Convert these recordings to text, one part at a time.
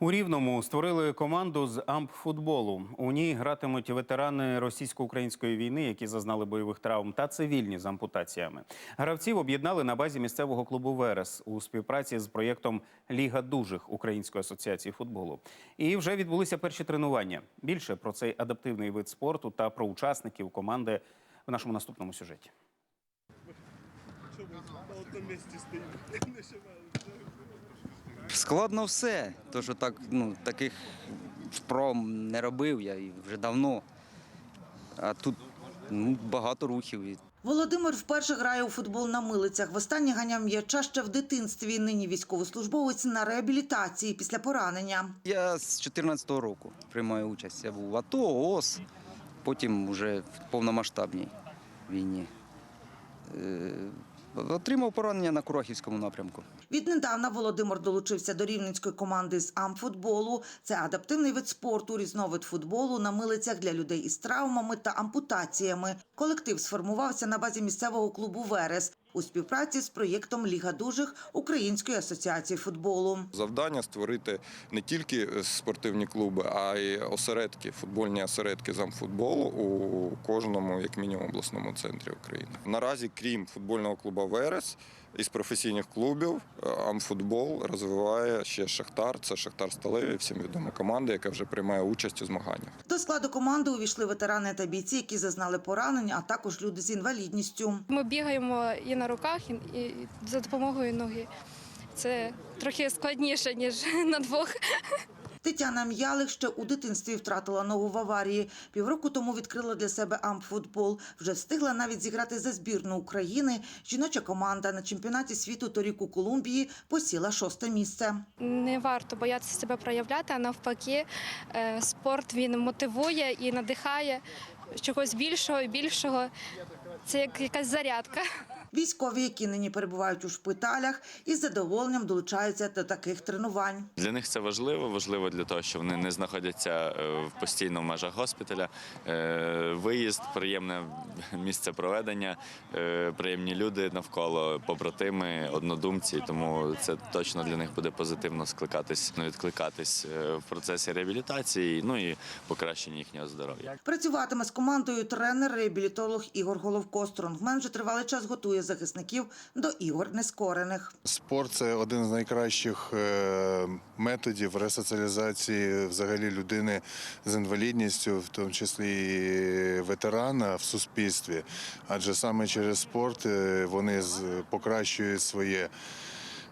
У Рівному створили команду з ампфутболу. У ній гратимуть ветерани російсько-української війни, які зазнали бойових травм, та цивільні з ампутаціями. Гравців об'єднали на базі місцевого клубу Верес у співпраці з проєктом Ліга дужих Української асоціації футболу. І вже відбулися перші тренування. Більше про цей адаптивний вид спорту та про учасників команди в нашому наступному сюжеті. Складно все. То, що так, ну, таких вправ не робив я і вже давно. А тут ну, багато рухів. Володимир вперше грає у футбол на милицях. Востаннє ганяв м'яча ще в дитинстві. Нині військовослужбовець на реабілітації після поранення. Я з 14-го року приймаю участь. Я був в АТО, ООС, потім вже в повномасштабній війні. Отримав поранення на Курахівському напрямку. Віднедавна Володимир долучився до рівненської команди з амфутболу. Це адаптивний вид спорту, різновид футболу на милицях для людей із травмами та ампутаціями. Колектив сформувався на базі місцевого клубу Верес у співпраці з проєктом Ліга дужих Української асоціації футболу. Завдання створити не тільки спортивні клуби, а й осередки, футбольні осередки замфутболу у кожному, як мінімум, обласному центрі України. Наразі, крім футбольного клубу Верес, із професійних клубів е, Амфутбол розвиває ще Шахтар. Це Шахтар Сталеві, всім відома команда, яка вже приймає участь у змаганнях. До складу команди увійшли ветерани та бійці, які зазнали поранень, а також люди з інвалідністю. Ми бігаємо і на руках, і, і за допомогою ноги. Це трохи складніше, ніж на двох. Тетяна М'ялих ще у дитинстві втратила ногу в аварії. Півроку тому відкрила для себе амфутбол. Вже встигла навіть зіграти за збірну України. Жіноча команда на чемпіонаті світу торік у Колумбії посіла шосте місце. Не варто боятися себе проявляти, а навпаки, е, спорт він мотивує і надихає чогось більшого і більшого. Це як якась зарядка. Військові, які нині перебувають у шпиталях, із задоволенням долучаються до таких тренувань. Для них це важливо. Важливо для того, що вони не знаходяться е, в постійно в межах госпіталя. Е, Виїзд, приємне місце проведення, е, приємні люди навколо, побратими, однодумці. Тому це точно для них буде позитивно скликатись, ну, відкликатись в процесі реабілітації, ну і покращення їхнього здоров'я. Працюватиме з командою тренер-реабілітолог Ігор Головко. Стронгмен вже тривалий час готує захисників до ігор нескорених. Спорт це один з найкращих е, методів ресоціалізації взагалі людини з інвалідністю, в тому числі і ветерана в суспільстві. Адже саме через спорт е, вони покращують своє.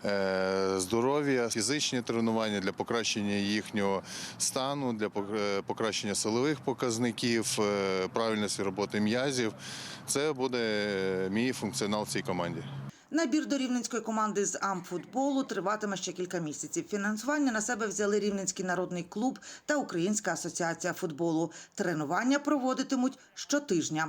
Е, Здоров'я, фізичні тренування для покращення їхнього стану, для е, покращення силових показників, е, правильності роботи м'язів. Це буде мій функціонал в цій команді. Набір до рівненської команди з амфутболу триватиме ще кілька місяців. Фінансування на себе взяли Рівненський народний клуб та Українська асоціація футболу. Тренування проводитимуть щотижня.